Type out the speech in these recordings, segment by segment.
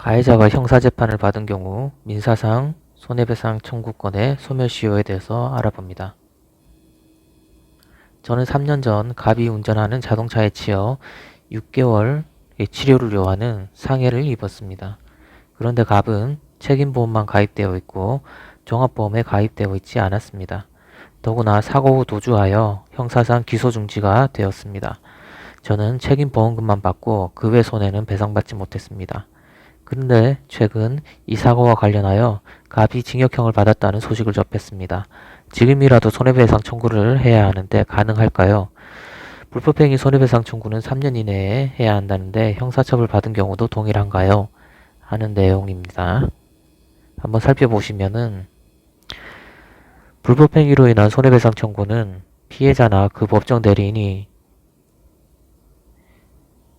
가해자가 형사재판을 받은 경우 민사상 손해배상 청구권의 소멸시효에 대해서 알아봅니다. 저는 3년 전 갑이 운전하는 자동차에 치여 6개월의 치료를 요하는 상해를 입었습니다. 그런데 갑은 책임보험만 가입되어 있고 종합보험에 가입되어 있지 않았습니다. 더구나 사고 후 도주하여 형사상 기소 중지가 되었습니다. 저는 책임보험금만 받고 그 외 손해는 배상받지 못했습니다. 그런데 최근 이 사고와 관련하여 갑이 징역형을 받았다는 소식을 접했습니다. 지금이라도 손해배상 청구를 해야 하는데 가능할까요? 불법행위 손해배상 청구는 3년 이내에 해야 한다는데 형사처벌 받은 경우도 동일한가요? 하는 내용입니다. 한번 살펴보시면은 불법행위로 인한 손해배상 청구는 피해자나 그 법정 대리인이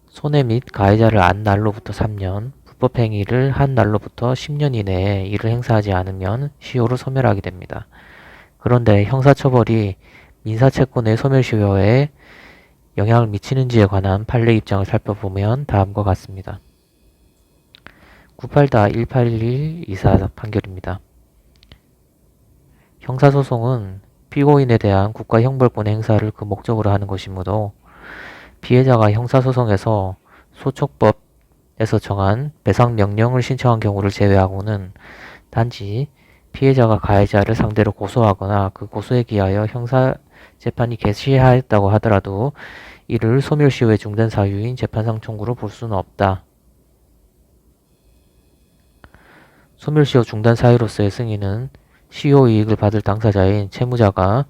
손해 및 가해자를 안 날로부터 3년, 불법행위를 한 날로부터 10년 이내에 이를 행사하지 않으면 시효를 소멸하게 됩니다. 그런데 형사처벌이 민사채권의 소멸시효에 영향을 미치는지에 관한 판례 입장을 살펴보면 다음과 같습니다. 98-181124 판결입니다. 형사소송은 피고인에 대한 국가 형벌권 행사를 그 목적으로 하는 것이므로 피해자가 형사소송에서 소촉법 에서 정한 배상 명령을 신청한 경우를 제외하고는 단지 피해자가 가해자를 상대로 고소하거나 그 고소에 기하여 형사 재판이 개시하였다고 하더라도 이를 소멸시효의 중단 사유인 재판상 청구로 볼 수는 없다. 소멸시효 중단 사유로서의 승인은 시효 이익을 받을 당사자인 채무자가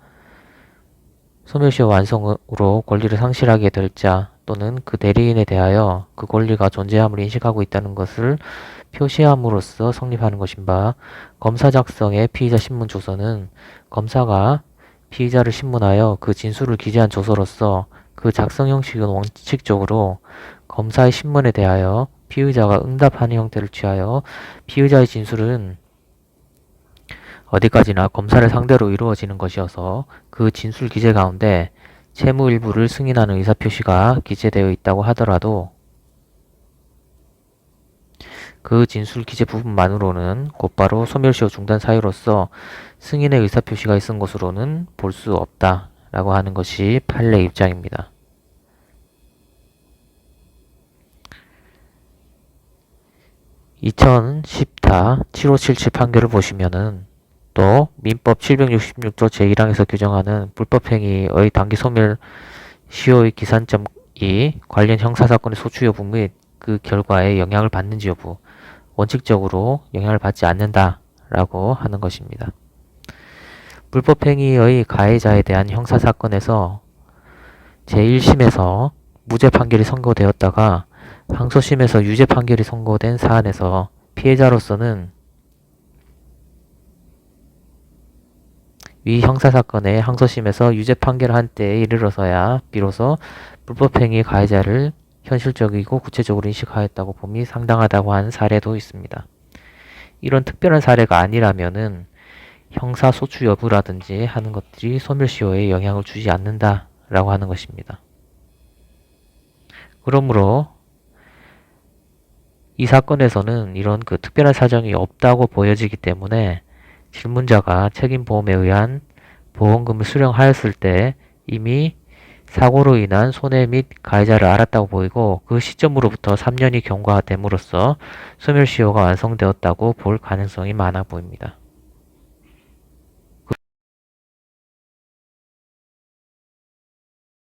소멸시 효 완성으로 권리를 상실하게 될 자 또는 그 대리인에 대하여 그 권리가 존재함을 인식하고 있다는 것을 표시함으로써 성립하는 것인 바 검사 작성의 피의자 신문 조서는 검사가 피의자를 신문하여 그 진술을 기재한 조서로서 그 작성 형식은 원칙적으로 검사의 신문에 대하여 피의자가 응답하는 형태를 취하여 피의자의 진술은 어디까지나 검사를 상대로 이루어지는 것이어서 그 진술 기재 가운데 채무 일부를 승인하는 의사표시가 기재되어 있다고 하더라도 그 진술 기재 부분만으로는 곧바로 소멸시효 중단 사유로서 승인의 의사표시가 있은 것으로는 볼 수 없다 라고 하는 것이 판례 입장입니다. (2010타) (7577) 판결을 보시면은 또 민법 766조 제1항에서 규정하는 불법행위의 단기 소멸 시효의 기산점이 관련 형사사건의 소추 여부 및 그 결과에 영향을 받는지 여부 원칙적으로 영향을 받지 않는다 라고 하는 것입니다. 불법행위의 가해자에 대한 형사사건에서 제1심에서 무죄 판결이 선고되었다가 항소심에서 유죄 판결이 선고된 사안에서 피해자로서는 위 형사사건의 항소심에서 유죄 판결을 한 때에 이르러서야 비로소 불법행위 가해자를 현실적이고 구체적으로 인식하였다고 봄이 상당하다고 하는 사례도 있습니다. 이런 특별한 사례가 아니라면은 형사 소추 여부라든지 하는 것들이 소멸시효에 영향을 주지 않는다라고 하는 것입니다. 그러므로 이 사건에서는 이런 그 특별한 사정이 없다고 보여지기 때문에 질문자가 책임보험에 의한 보험금을 수령하였을 때 이미 사고로 인한 손해 및 가해자를 알았다고 보이고 그 시점으로부터 3년이 경과됨으로써 소멸시효가 완성되었다고 볼 가능성이 많아 보입니다.